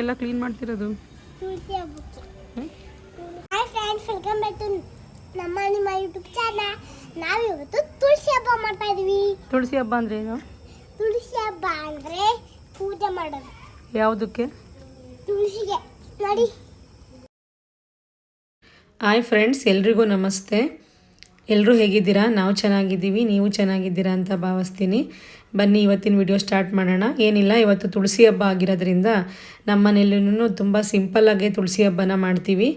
ಎಲ್ಲ ಕ್ಲೀನ್ ಮಾಡ್ತಿರೋದು? Hi friends welcome back to ನಮ್ಮ ನಿಮ್ಮ ಯೂಟ್ಯೂಬ್ ಚಾನಲ್ ನಾವಿವತ್ತು ತುಳಸಿ ಹಬ್ಬ ಮಾಡ್ತಾ ಇದೀವಿ. ತುಳಸಿ ಹಬ್ಬ ಅಂದ್ರೆ ಏನು? ತುಳಸಿ ಹಬ್ಬ ಅಂದ್ರೆ ಪೂಜೆ ಮಾಡೋದು. ಯಾವುದಕ್ಕೆ? ತುಳಸಿಗೆ. ನೋಡಿ. ಹಾಯ್ ಫ್ರೆಂಡ್ಸ್ ಎಲ್ರಿಗೂ ನಮಸ್ತೆ. ಎಲ್ಲರೂ ಹೇಗಿದ್ದೀರಾ? ನಾವು ಚೆನ್ನಾಗಿದ್ದೀವಿ ನೀವು ಚೆನ್ನಾಗಿದ್ದೀರಾ ಅಂತ ಭಾವಿಸ್ತೀನಿ. ಬನ್ನಿ ಇವತ್ತಿನ ವಿಡಿಯೋ ಸ್ಟಾರ್ಟ್ ಮಾಡೋಣ. ಏನಿಲ್ಲ ಇವತ್ತು ತುಳಸಿ ಹಬ್ಬ ಆಗಿರೋದ್ರಿಂದ ನಮ್ಮ ಮನೆಯಲ್ಲೂ ತುಂಬ ಸಿಂಪಲ್ಲಾಗೆ ತುಳಸಿ ಹಬ್ಬನ ಮಾಡ್ತೀವಿ.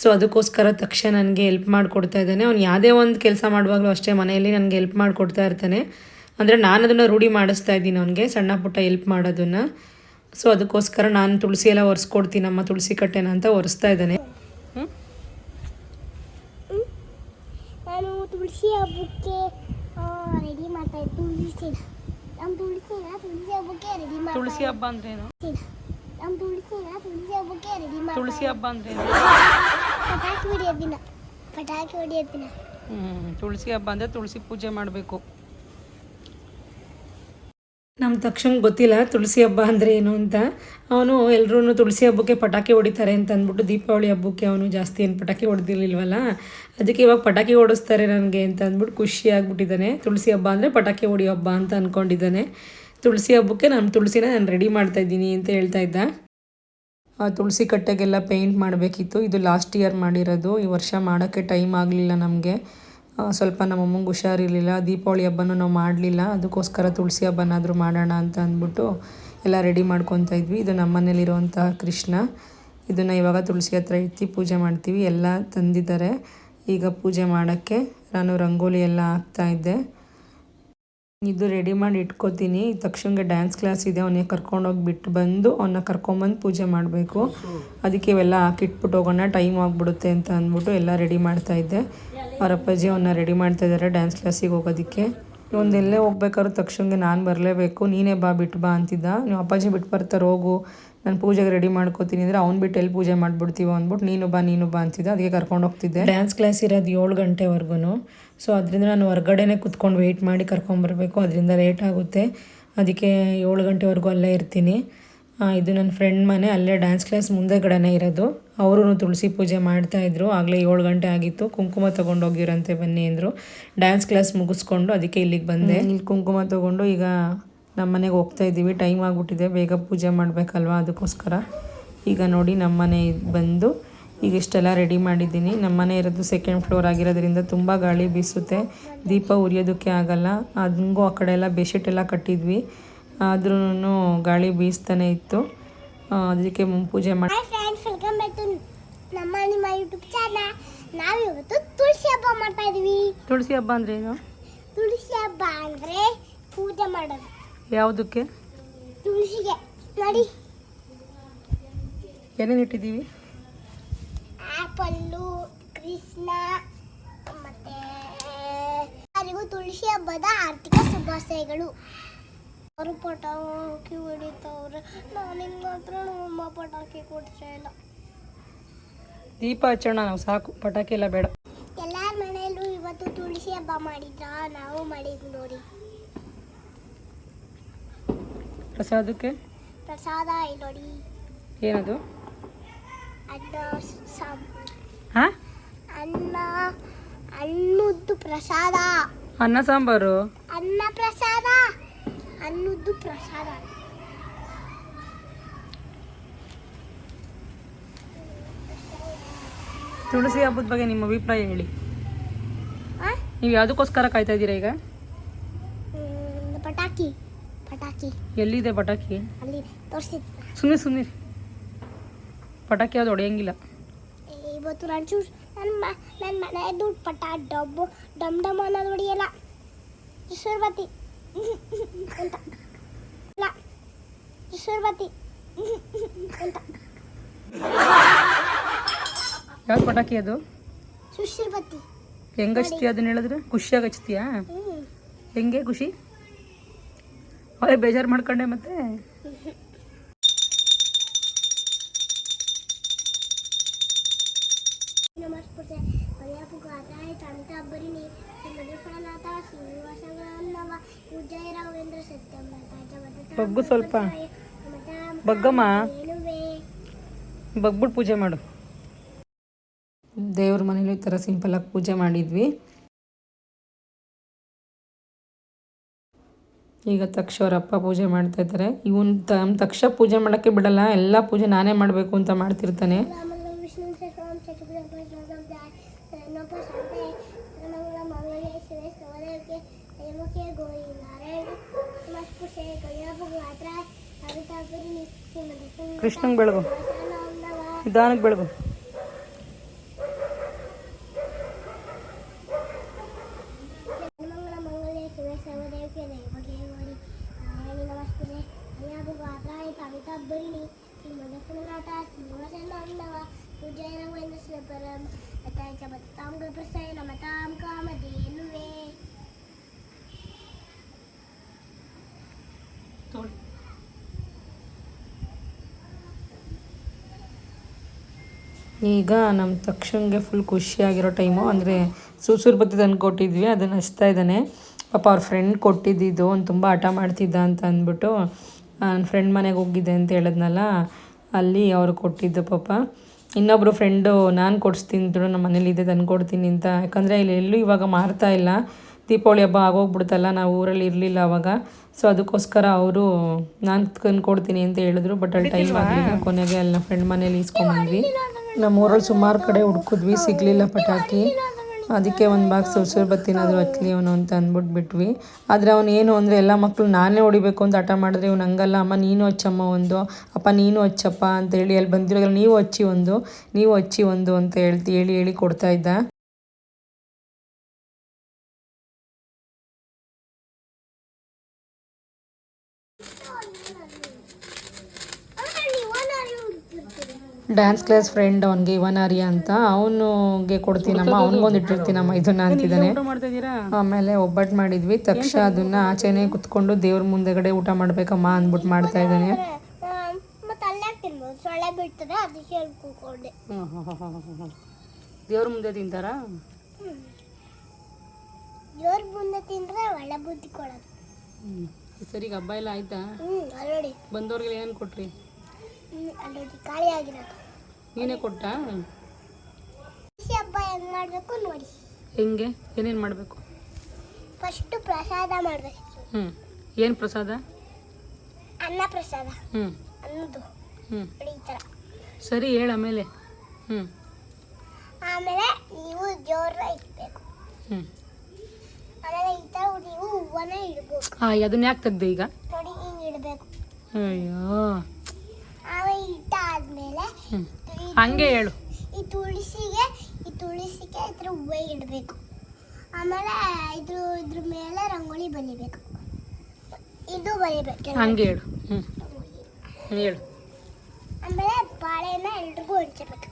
ಸೊ ಅದಕ್ಕೋಸ್ಕರ ತಕ್ಷಣ ನನಗೆ ಹೆಲ್ಪ್ ಮಾಡಿಕೊಡ್ತಾ ಇದ್ದಾನೆ. ಅವ್ನು ಯಾವುದೇ ಒಂದು ಕೆಲಸ ಮಾಡುವಾಗಲೂ ಅಷ್ಟೇ ಮನೆಯಲ್ಲಿ ನನಗೆ ಹೆಲ್ಪ್ ಮಾಡಿಕೊಡ್ತಾ ಇರ್ತಾನೆ. ಅಂದರೆ ನಾನು ಅದನ್ನು ರೂಢಿ ಮಾಡಿಸ್ತಾ ಇದ್ದೀನಿ ಅವನಿಗೆ ಸಣ್ಣ ಪುಟ್ಟ ಹೆಲ್ಪ್ ಮಾಡೋದನ್ನು. ಸೊ ಅದಕ್ಕೋಸ್ಕರ ನಾನು ತುಳಸಿ ಎಲ್ಲ ಒರೆಸ್ಕೊಡ್ತೀನಿ ನಮ್ಮ ತುಳಸಿ ಕಟ್ಟೆನ ಅಂತ ಒರೆಸ್ತಾ ಇದ್ದಾನೆ. ಹ್ಞೂ ನಾನು ತುಳಸಿ ಹಬ್ಬಕ್ಕೆ ರೆಡಿ ಮಾಡ್ತಾ ಇದ್ದೀನಿ ತುಳಸಿನ ನಮ್ಮ ತುಳಸಿನ ತುಳಸಿ ಹಬ್ಬಕ್ಕೆ ರೆಡಿ ಮಾಡಿ ತುಳಸಿ ಹಬ್ಬ ಅಂದ್ರೇನು. ನಮ್ಮ ತುಳಸಿನ ತುಳಸಿ ಹಬ್ಬಕ್ಕೆ ರೆಡಿ ಮಾಡಿ ತುಳಸಿ ಹಬ್ಬ ಅಂದ್ರೇನು ಪಟಾಕಿ ಹೊಡಿಯೋ ದಿನ ಪಟಾಕಿ ಹೊಡಿಯೋ ದಿನ ಹ್ಮ್ ತುಳಸಿ ಹಬ್ಬ ಅಂದ್ರೆ ತುಳಸಿ ಪೂಜೆ ಮಾಡಬೇಕು. ನಮ್ಮ ತಕ್ಷಣ ಗೊತ್ತಿಲ್ಲ, ತುಳಸಿ ಹಬ್ಬ ಅಂದರೆ ಏನು ಅಂತ. ಅವನು ಎಲ್ಲರೂ ತುಳಸಿ ಹಬ್ಬಕ್ಕೆ ಪಟಾಕಿ ಹೊಡಿತಾರೆ ಅಂತ ಅಂದ್ಬಿಟ್ಟು ದೀಪಾವಳಿ ಹಬ್ಬಕ್ಕೆ ಅವನು ಜಾಸ್ತಿ ಏನು ಪಟಾಕಿ ಹೊಡೆದಿರ್ಲಿಲ್ವಲ್ಲ? ಅದಕ್ಕೆ ಇವಾಗ ಪಟಾಕಿ ಹೊಡಿಸ್ತಾರೆ ನನಗೆ ಅಂತ ಅಂದ್ಬಿಟ್ಟು ಖುಷಿ ಆಗಿಬಿಟ್ಟಿದ್ದಾನೆ. ತುಳಸಿ ಹಬ್ಬ ಅಂದರೆ ಪಟಾಕಿ ಹೊಡಿಯೋ ಹಬ್ಬ ಅಂತ ಅಂದ್ಕೊಂಡಿದ್ದಾನೆ ತುಳಸಿ ಹಬ್ಬಕ್ಕೆ ನಾನು ತುಳಸಿನ ನಾನು ರೆಡಿ ಮಾಡ್ತಾ ಇದ್ದೀನಿ ಅಂತ ಹೇಳ್ತಾ ಇದ್ದ. ಆ ತುಳಸಿ ಕಟ್ಟೆಗೆಲ್ಲ ಪೇಂಟ್ ಮಾಡಬೇಕಿತ್ತು. ಇದು ಲಾಸ್ಟ್ ಇಯರ್ ಮಾಡಿರೋದು. ಈ ವರ್ಷ ಮಾಡೋಕ್ಕೆ ಟೈಮ್ ಆಗಲಿಲ್ಲ ನಮಗೆ. ಸ್ವಲ್ಪ ನಮ್ಮ ಅಮ್ಮಂಗೆ ಹುಷಾರಿರಲಿಲ್ಲ, ದೀಪಾವಳಿ ಹಬ್ಬನೂ ನಾವು ಮಾಡಲಿಲ್ಲ, ಅದಕ್ಕೋಸ್ಕರ ತುಳಸಿ ಹಬ್ಬನಾದರೂ ಮಾಡೋಣ ಅಂತ ಅಂದ್ಬಿಟ್ಟು ಎಲ್ಲ ರೆಡಿ ಮಾಡ್ಕೊತಾ ಇದ್ವಿ. ಇದು ನಮ್ಮ ಮನೇಲಿರುವಂತಹ ಕೃಷ್ಣ. ಇದನ್ನು ಇವಾಗ ತುಳಸಿ ಹತ್ರ ಇಟ್ಟು ಪೂಜೆ ಮಾಡ್ತೀವಿ. ಎಲ್ಲ ತಂದಿದ್ದಾರೆ. ಈಗ ಪೂಜೆ ಮಾಡೋಕ್ಕೆ ನಾನು ರಂಗೋಲಿ ಎಲ್ಲ ಹಾಕ್ತಾ ಇದ್ದೆ. ಇದು ರೆಡಿ ಮಾಡಿ ಇಟ್ಕೋತೀನಿ. ತಕ್ಷಣಗೆ ಡ್ಯಾನ್ಸ್ ಕ್ಲಾಸ್ ಇದೆ, ಅವನಿಗೆ ಕರ್ಕೊಂಡೋಗಿ ಬಿಟ್ಟು ಬಂದು ಅವನ್ನ ಕರ್ಕೊಂಬಂದು ಪೂಜೆ ಮಾಡಬೇಕು. ಅದಕ್ಕೆ ಇವೆಲ್ಲ ಹಾಕಿಟ್ಬಿಟ್ಟು ಹೋಗೋಣ ಟೈಮ್ ಆಗಿಬಿಡುತ್ತೆ ಅಂತ ಅಂದ್ಬಿಟ್ಟು ಎಲ್ಲ ರೆಡಿ ಮಾಡ್ತಾ ಇದ್ದೆ. ಅವ್ರ ಅಪ್ಪಾಜಿ ಅವನ್ನ ರೆಡಿ ಮಾಡ್ತಾ ಇದ್ದಾರೆ ಡ್ಯಾನ್ಸ್ ಕ್ಲಾಸಿಗೆ ಹೋಗೋದಕ್ಕೆ. ಎಲ್ಲೇ ಹೋಗ್ಬೇಕಾದ್ರೂ ತಕ್ಷಣಗೆ ನಾನು ಬರಲೇಬೇಕು. ನೀನೇ ಬಾ ಬಿಟ್ಟು ಬಾ ಅಂತಿದ್ದ. ನೀವು ಅಪ್ಪಾಜಿ ಬಿಟ್ಟು ಬರ್ತಾರೆ ಹೋಗು ನಾನು ಪೂಜೆಗೆ ರೆಡಿ ಮಾಡ್ಕೋತೀನಿ ಅಂದರೆ ಅವ್ನು ಬಿಟ್ಟು ಎಲ್ಲಿ ಪೂಜೆ ಮಾಡ್ಬಿಡ್ತೀವೋ ಅಂದ್ಬಿಟ್ಟು ನೀನು ಬಾ ನೀನು ಬಾ ಅಂತಿದ್ದ. ಅದಕ್ಕೆ ಕರ್ಕೊಂಡು ಹೋಗ್ತಿದ್ದೆ. ಡ್ಯಾನ್ಸ್ ಕ್ಲಾಸ್ ಇರೋದು ಏಳು ಗಂಟೆವರೆಗೂ ಸೊ ಅದರಿಂದ ನಾನು ಹೊರ್ಗಡೆನೇ ಕುತ್ಕೊಂಡು ವೆಯ್ಟ್ ಮಾಡಿ ಕರ್ಕೊಂಬರ್ಬೇಕು. ಅದರಿಂದ ಲೇಟ್ ಆಗುತ್ತೆ. ಅದಕ್ಕೆ ಏಳು ಗಂಟೆವರೆಗೂ ಅಲ್ಲೇ ಇರ್ತೀನಿ. ಇದು ನನ್ನ ಫ್ರೆಂಡ್ ಮನೆ. ಅಲ್ಲೇ ಡ್ಯಾನ್ಸ್ ಕ್ಲಾಸ್ ಮುಂದೆಗಡೆನೇ ಇರೋದು. ಅವರು ತುಳಸಿ ಪೂಜೆ ಮಾಡ್ತಾಯಿದ್ರು ಆಗಲೇ ಏಳು ಗಂಟೆ ಆಗಿತ್ತು. ಕುಂಕುಮ ತೊಗೊಂಡು ಹೋಗಿರಂತೆ ಬನ್ನಿ ಅಂದರು. ಡ್ಯಾನ್ಸ್ ಕ್ಲಾಸ್ ಮುಗಿಸ್ಕೊಂಡು ಅದಕ್ಕೆ ಇಲ್ಲಿಗೆ ಬಂದೆ. ಇಲ್ಲಿ ಕುಂಕುಮ ತೊಗೊಂಡು ಈಗ ನಮ್ಮ ಮನೆಗೆ ಹೋಗ್ತಾ ಇದ್ದೀವಿ. ಟೈಮ್ ಆಗಿಬಿಟ್ಟಿದೆ. ಬೇಗ ಪೂಜೆ ಮಾಡಬೇಕಲ್ವಾ ಅದಕ್ಕೋಸ್ಕರ. ಈಗ ನೋಡಿ ನಮ್ಮ ಮನೆ ಬಂದು ಈಗ ಇಷ್ಟೆಲ್ಲ ರೆಡಿ ಮಾಡಿದ್ದೀನಿ. ನಮ್ಮ ಮನೆ ಇರೋದು ಸೆಕೆಂಡ್ ಫ್ಲೋರ್ ಆಗಿರೋದ್ರಿಂದ ತುಂಬ ಗಾಳಿ ಬೀಸುತ್ತೆ. ದೀಪ ಉರಿಯೋದಕ್ಕೆ ಆಗಲ್ಲ. ಅದಂಗೂ ಆ ಕಡೆ ಎಲ್ಲ ಬೆಡ್ಶೀಟ್ ಎಲ್ಲ ಕಟ್ಟಿದ್ವಿ. ಆದ್ರೂ ಗಾಳಿ ಬೀಸ್ತಾನೆ ಇತ್ತು. ಅದಕ್ಕೆ ಮು- ಪೂಜೆ ಮಾಡಿ ತುಳಸಿ ಹಬ್ಬ ಮಾಡ್ತಾ ಇದೀವಿ. ತುಳಸಿ ಹಬ್ಬ ಅಂದ್ರೆ ಏನು? ತುಳಸಿ ಹಬ್ಬ ಅಂದ್ರೆ ಪೂಜೆ ಮಾಡೋದು. ಯಾವುದಕ್ಕೆ? ತುಳಸಿಗೆ ನೋಡಿ. ಏನೇನು ಇಟ್ಟಿದ್ದೀವಿ? ಕೃಷ್ಣ ಮತ್ತೆ ಎಲ್ಲರಿಗೂ ತುಳಸಿ ಹಬ್ಬದ ಆರ್ಥಿಕ ಶುಭಾಶಯಗಳು. ಅವರು ಪಟಾಕಿ ಹೊಡಿತವ್ರೆ. ನಾನು ಹಿಂಗೆ ಮಾತ್ರ ನಮ್ಮಮ್ಮ ಪಟಾಕಿ ಕೊಡ್ತಾ ಇಲ್ಲ. ದೀಪ ಹಚ್ಚೋಣ ನಾವು ಸಾಕು. ಪಟಾಕಿ ಎಲ್ಲ ಬೇಡ. ಎಲ್ಲಾರ ಮನೆಯಲ್ಲೂ ಇವತ್ತು ತುಳಸಿ ಹಬ್ಬ ಮಾಡಿದ್ರ? ನಾವು ಮಾಡಿದ್ವಿ ನೋಡಿ. ಪ್ರಸಾದಕ್ಕೆ? ಪ್ರಸಾದ ಐ ನೋಡಿ. ಏನದು? ಅದು ಹಾಂ? ಅನ್ನ ಅನ್ನದ್ದು ಪ್ರಸಾದ. ಅನ್ನ ಸಾಂಬಾರು? ಅನ್ನ ಪ್ರಸಾದ ಅನ್ನದ್ದು ಪ್ರಸಾದ. ತುಳಸಿ ಹಬ್ಬದ ಬಗ್ಗೆ ನಿಮ್ಮ ಅಭಿಪ್ರಾಯ ಹೇಳಿ? ನೀವು ಯಾವುದಕ್ಕೋಸ್ಕರ ಕಾಯ್ತಾ ಇದ್ದೀರಾ ಈಗ? ಪಟಾಕಿ ಪಟಾಕಿ. ಎಲ್ಲಿದೆ ಪಟಾಕಿ? ಅಲ್ಲಿ ತೋರಿಸಿ ಸುಮ್ಮನೆ ಸುಮ್ಮನೆ ಪಟಾಕಿ ಯಾವ್ದು ಹೊಡೆಯಂಗಿಲ್ಲ. ಇವತ್ತು ರಂಚೂರ್ ನನ್ನ ಮ ನನ್ನ ದುಡ್ಡು ಪಟ ಡಬ್ಬು ಡಮ್ ಡಮ್ ಅನ್ನೋದು ಹೊಡಿಯಲ್ಲ. ಸುರ್ಬತ್ತಿ ಅಂತ. ಇಲ್ಲ ಸುರ್ಬತ್ತಿ ಅಂತ. ಯಾವ್ದು ಪಟಾಕಿ ಅದು? ಸುಶಿರ್ಬತ್ತಿ ಹೆಂಗೆ ಹಚ್ತೀಯ ಅದನ್ನ ಹೇಳಿದ್ರೆ? ಖುಷಿಯಾಗಿ ಹಚ್ತೀಯಾ? ಹೆಂಗೆ ಖುಷಿ? ಅವೇ ಬೇಜಾರು ಮಾಡ್ಕೊಂಡೆ ಮತ್ತೆ? ನಮಸ್ಪುರ್ತೆ ಪರ್ಯಾಪುಗ ಆದಾಯ ತಂತ ಬರಿನಿ ಮಧುಫಲನಾಥ ಶ್ರೀನಿವಾಸಗಳನ್ನವ. ಉಜ್ಜಯ ರಾಘವೇಂದ್ರ ಸತ್ಯಂ ಬಗ್ಗು ಸ್ವಲ್ಪ. ಬಗ್ಗಮ್ಮ. ಬಗ್ಬಿಟ್ಟು ಪೂಜೆ ಮಾಡು. ದೇವ್ರ ಮನೇಲಿ ಈ ಥರ ಸಿಂಪಲಾಗಿ ಪೂಜೆ ಮಾಡಿದ್ವಿ. ಈಗ ತಕ್ಷ ಅವ್ರ ಅಪ್ಪ ಪೂಜೆ ಮಾಡ್ತಾ ಇದ್ದಾರೆ. ಇವನ್ ತಮ್ಮ ತಕ್ಷ ಪೂಜೆ ಮಾಡೋಕ್ಕೆ ಬಿಡಲ್ಲ. ಎಲ್ಲ ಪೂಜೆ ನಾನೇ ಮಾಡಬೇಕು ಅಂತ ಮಾಡ್ತಿರ್ತಾನೆ. ಕೃಷ್ಣಂಗೆ ಬೆಳಗು ನವ ನಿಧಾನಕ್ಕೆ ಬೆಳಗು ಮಂಗಳ ಮಂಗಲೇ ಶಿವೆ ಸವದೇವಕ್ಕೆ ನಮಕ್ಕೆ ಗೌರಿ ನಾರಾಯಣ ಈಗ ನಮ್ಮ ತಕ್ಷಣಗೆ ಫುಲ್ ಖುಷಿಯಾಗಿರೋ ಟೈಮು ಅಂದರೆ ಸೂಸೂರು ಬತ್ತಿ ತಂದು ಕೊಟ್ಟಿದ್ವಿ ಅದನ್ನು ಹಚ್ತಾ ಇದ್ದಾನೆ. ಪಾಪ ಅವ್ರ ಫ್ರೆಂಡ್ ಕೊಟ್ಟಿದ್ದಿದ್ದು ಅವ್ನು ತುಂಬ ಹಠ ಮಾಡ್ತಿದ್ದ ಅಂತ ಅಂದ್ಬಿಟ್ಟು ನನ್ನ ಫ್ರೆಂಡ್ ಮನೆಗೆ ಹೋಗಿದ್ದೆ ಅಂತ ಹೇಳಿದ್ನಲ್ಲ ಅಲ್ಲಿ ಅವರು ಕೊಟ್ಟಿದ್ದು ಪಾಪ. ಇನ್ನೊಬ್ಬರು ಫ್ರೆಂಡು ನಾನು ಕೊಡಿಸ್ತೀನಿ ಅಂತ ನಮ್ಮ ಮನೇಲಿದೆ ತಂದು ಕೊಡ್ತೀನಿ ಅಂತ. ಯಾಕಂದರೆ ಇಲ್ಲಿ ಎಲ್ಲೂ ಇವಾಗ ಮಾರ್ತಾ ಇಲ್ಲ. ದೀಪಾವಳಿ ಹಬ್ಬ ಆಗೋಗ್ಬಿಡ್ತಲ್ಲ ನಾವು ಊರಲ್ಲಿ ಇರಲಿಲ್ಲ ಅವಾಗ. ಸೊ ಅದಕ್ಕೋಸ್ಕರ ಅವರು ನಾನು ತಂದು ಕೊಡ್ತೀನಿ ಅಂತ ಹೇಳಿದ್ರು ಬಟ್ ಅಲ್ಲಿ ಟೈಮ್ ಆಗಲಿಲ್ಲ. ಕೊನೆಗೆ ಅಲ್ಲಿ ನಮ್ಮ ಫ್ರೆಂಡ್ ಮನೇಲಿ ಇಸ್ಕೊಂಬಂದ್ವಿ ನಮ್ಮ ಊರಲ್ಲಿ ಸುಮಾರು ಕಡೆ ಹುಡ್ಕಿದ್ವಿ, ಸಿಗಲಿಲ್ಲ ಪಟಾಕಿ. ಅದಕ್ಕೆ ಒಂದು ಬಾಕ್ಸ್ ಸುರ್ಸುರು ಬತ್ತಿನಾದರೂ ಹಚ್ಚಲಿ ಅವನು ಅಂತ ಅಂದ್ಬಿಟ್ಟು ಬಿಟ್ವಿ. ಆದರೆ ಅವನು ಏನು ಅಂದರೆ ಎಲ್ಲ ಮಕ್ಕಳು ನಾನೇ ಹೊಡಿಬೇಕು ಅಂತ ಹಠ ಮಾಡಿದ್ರೆ ಇವ್ನು ಹಂಗಲ್ಲ, ಅಮ್ಮ, ನೀನು ಹಚ್ಚಮ್ಮ ಒಂದು, ಅಪ್ಪ, ನೀನು ಹಚ್ಚಪ್ಪ ಅಂತ ಹೇಳಿ ಅಲ್ಲಿ ಬಂದಿರೋದ್ರಲ್ಲಿ ನೀವು ಹಚ್ಚಿ ಒಂದು, ನೀವು ಹಚ್ಚಿ ಒಂದು ಅಂತ ಹೇಳ್ತಿ, ಹೇಳಿ ಹೇಳಿ ಕೊಡ್ತಾ ಇದ್ದ. ಡ್ಯಾನ್ಸ್ ಕ್ಲಾಸ್ ಫ್ರೆಂಡ್ ಅವನಿಗೆ ಇವನಾರ್ಯ ಅಂತ. ಅವನಿಗೆ ಕೊಡ್ತೀನಮ್ಮ ಅವನಿಗೊಂದು ಇಟ್ಟಿರ್ತೀನಮ್ಮ ಇದನ್ನ ಅಂತಿದ್ದಾನೆ. ಆಮೇಲೆ ಒಬ್ಬಟ್ಟು ಮಾಡಿದ್ವಿ. ತಕ್ಷಣ ಅದನ್ನ ಆಚೆನೆ ಕುತ್ಕೊಂಡು ದೇವ್ರ ಮುಂದೆಗಡೆ ಊಟ ಮಾಡ್ಬೇಕಮ್ಮ ಅಂದ್ಬಿಟ್ಟು ಮಾಡ್ತಾ ಇದ್ದಾನೆ. ದೇವ್ರ ಮುಂದೆ ತಿಂತಾರ? ಮುಂದೆ ತಿಂದ್ರೆ ಒಳ್ಳೆ ಬುದ್ಧಿ ಕೊಡೋದು ಸರಿ ಹಬ್ಬ ಎಲ್ಲ ಆಯ್ತಾ? ಬಂದವ್ರಿಗೆ ಏನು ಕೊಟ್ರಿ? ಹ್ಮ್ ಅಲ್ಲೋಡಿ ಖಾಲಿ ಆಗಿರೋದು. ನೀನೇ ಕೊಟ್ಟ? ಖುಷಿ ಹಬ್ಬ ಹೆಂಗ್ ಮಾಡ್ಬೇಕು ನೋಡಿ. ಹೆಂಗೆ? ಏನೇನು ಮಾಡಬೇಕು? ಫಸ್ಟ್ ಪ್ರಸಾದ ಮಾಡ್ಬೇಕು. ಹ್ಞೂ ಏನು ಪ್ರಸಾದ? ಅನ್ನ ಪ್ರಸಾದ. ಹ್ಞೂ ಅನ್ನದು ಹ್ಞೂ ಈ ಥರ. ಸರಿ ಹೇಳು ಆಮೇಲೆ. ಹ್ಞೂ ಆಮೇಲೆ ನೀವು ಜೋರ ಇಡಬೇಕು. ಹ್ಞೂ ಆಮೇಲೆ ಈ ಥರ ನೀವು ಹೂವನ್ನ ಇಡ್ಬೇಕು ಹಾಂ ಅದನ್ನ ಯಾಕೆ ತೆಗ್ದೆ ಈಗ? ನೋಡಿ ಹಿಂಗೆ ಇಡಬೇಕು. ಅಯ್ಯೋ ಆಮೇಲೆ ಇಟ್ಟಾದ್ಮೇಲೆ ಹ್ಞೂ ಈ- ಹಂಗೆ ಹೇಳು. ಈ ತುಳಸಿಗೆ ಈ ತುಳಸಿಗೆ ಇದ್ರ ಹೂವು ಇಡಬೇಕು. ಆಮೇಲೆ ಇದ್ರ ಇದ್ರ ಮೇಲೆ ರಂಗೋಲಿ ಬಲಿಬೇಕು. ಇದು ಬಲಿಬೇಕು ಹಂಗೆ ಹೇಳು. ಹ್ಞೂ ಹೇಳು. ಆಮೇಲೆ ಬಾಳೆನ ಎಲ್ರಿಗೂ ಹಂಚಬೇಕು.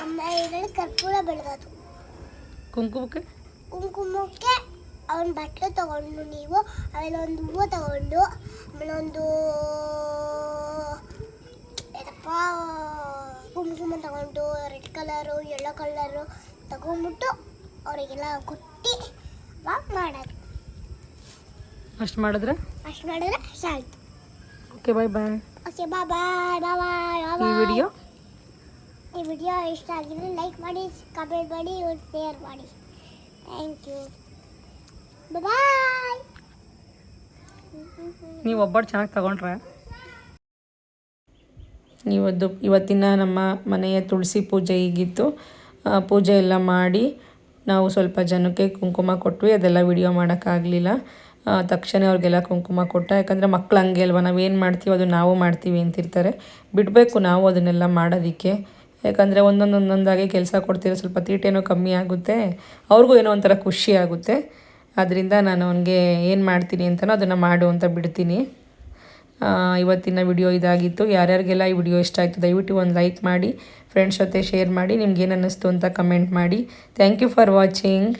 ಆಮೇಲೆ ಇದರಲ್ಲಿ ಕರ್ಪೂರ ಬೆಳೆದದು ಕುಂಕುಮಕ್ಕೆ? ಕುಂಕುಮಕ್ಕೆ ಅವನ ಬಟ್ಟಲು ತಗೊಂಡು ನೀವು ಆಮೇಲೆ ಒಂದು ಹೂವು ತಗೊಂಡು ಆಮೇಲೆ ಒಂದು ಏನಪ್ಪ ಕುಂಕುಮ ತಗೊಂಡು ರೆಡ್ ಕಲರು ಯೆಲ್ಲೋ ಕಲರು ತಗೊಂಡ್ಬಿಟ್ಟು ಅವರಿಗೆಲ್ಲ ಕುಟ್ಟಿ ವಾಕ್ ಮಾಡೋದು. ಅಷ್ಟು ಮಾಡಿದ್ರೆ? ಅಷ್ಟು ಮಾಡಿದ್ರೆ ಸಾಯ್ತು. ಓಕೆ ಬಾಯ್ ಬಾಯ್ ಓಕೆ ಬಾ ಬಾಯ್ ಬಾ ಬಾಯ್ ಈ ವಿಡಿಯೋ ಈ ವಿಡಿಯೋ ಇಷ್ಟ ಆಗಿದ್ರೆ ಲೈಕ್ ಮಾಡಿ ಕಮೆಂಟ್ ಮಾಡಿ ಶೇರ್ ಮಾಡಿ. ಥ್ಯಾಂಕ್ ಯು ಬಾಯ್ ನೀವು ಒಬ್ಬರು ಚೆನ್ನಾಗಿ ತಗೊಂಡ್ರೆ ಇವತ್ತು ಇವತ್ತಿನ ನಮ್ಮ ಮನೆಯ ತುಳಸಿ ಪೂಜೆ ಹೀಗಿತ್ತು. ಪೂಜೆ ಎಲ್ಲ ಮಾಡಿ ನಾವು ಸ್ವಲ್ಪ ಜನಕ್ಕೆ ಕುಂಕುಮ ಕೊಟ್ವಿ. ಅದೆಲ್ಲ ವಿಡಿಯೋ ಮಾಡೋಕ್ಕಾಗಲಿಲ್ಲ. ತಕ್ಷಣ ಅವ್ರಿಗೆಲ್ಲ ಕುಂಕುಮ ಕೊಟ್ಟ. ಯಾಕಂದರೆ ಮಕ್ಳು ಹಂಗೆ ಅಲ್ವ? ನಾವೇನು ಮಾಡ್ತೀವಿ? ಅದು ನಾವು ಮಾಡ್ತೀವಿ ಅಂತಿರ್ತಾರೆ. ಬಿಡಬೇಕು ನಾವು ಅದನ್ನೆಲ್ಲ ಮಾಡೋದಕ್ಕೆ. ಯಾಕಂದರೆ ಒಂದೊಂದು ಒಂದೊಂದಾಗಿ ಕೆಲಸ ಕೊಡ್ತಿರೋ ಸ್ವಲ್ಪ ತೀಟೇನೋ ಕಮ್ಮಿ ಆಗುತ್ತೆ. ಅವ್ರಿಗೂ ಏನೋ ಒಂಥರ ಖುಷಿ ಆಗುತ್ತೆ. ಅದರಿಂದ ನಾನು ಅವನಿಗೆ ಏನು ಮಾಡ್ತೀನಿ ಅಂತಲೋ ಅದನ್ನು ಮಾಡು ಅಂತ ಬಿಡ್ತೀನಿ. ಇವತ್ತಿನ ವಿಡಿಯೋ ಇದಾಗಿತ್ತು. ಯಾರ್ಯಾರಿಗೆಲ್ಲ ಈ ವಿಡಿಯೋ ಇಷ್ಟ ಆಯಿತು, ದಯವಿಟ್ಟು ಒಂದು ಲೈಕ್ ಮಾಡಿ ಫ್ರೆಂಡ್ಸ್ ಜೊತೆ ಶೇರ್ ಮಾಡಿ ನಿಮ್ಗೇನು ಅನ್ನಿಸ್ತು ಅಂತ ಕಮೆಂಟ್ ಮಾಡಿ. Thank you for watching